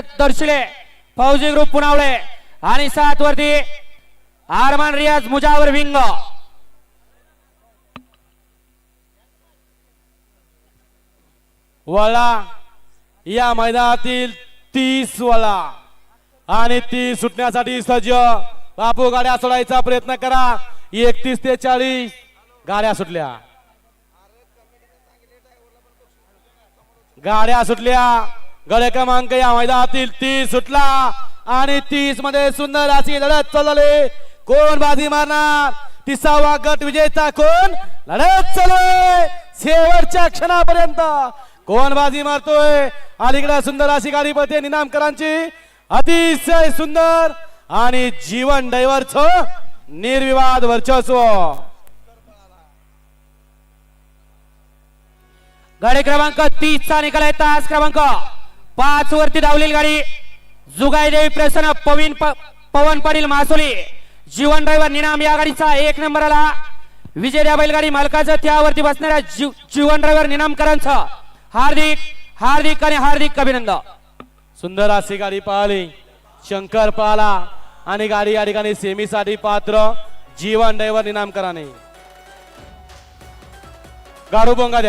दर्शले फौजी ग्रुप पुनावळे आणि सात वरती आरमान रियाज मुजावर विंग. वळा. या मैदानातील तीस वळा. आणि ती सुटण्यासाठी सज्ज. बापू गाड्या सोडायचा प्रयत्न करा. एकतीस ते चाळीस. गाड्या सुटल्या. गाड्या सुटल्या. गडे क्रमांक या मैदानातील तीस सुटला आणि तीसमध्ये सुंदर अशी लढत चालले. कोण बाजी मारणार? तिसावा गट विजेता कोण? लढत चालू शेवटच्या क्षणापर्यंत. कोण बाजी मारतोय? अलीकडे सुंदर अशी गाडी पडते निनामकरांची. अतिशय सुंदर आणि जीवन ड्रायव्हरच निर्विवाद वर्चस्व. गाडी क्रमांक तीस चा निकाल आहे. तास क्रमांक पाच वरती धावलेली गाडी. जुगाईदेवी प्रसन्न पवीन पवन पाटील मासोली. जीवन ड्रायव्हर निनाम या गाडीचा एक नंबर आला. विजय बैलगाडी मालकाचं त्यावरती बसणाऱ्या जीव- जीवन ड्रायव्हर निनामकरांचं. हार्दिक हार्दिक आणि हार्दिक अभिनंदन. सुंदर अशी गाडी पाहली. शंकर पाहला आणि गाडी या ठिकाणी सेमीसाठी पात्र जीवन ड्रायव्हर निनामकराने. गाडू बोंगा द्या.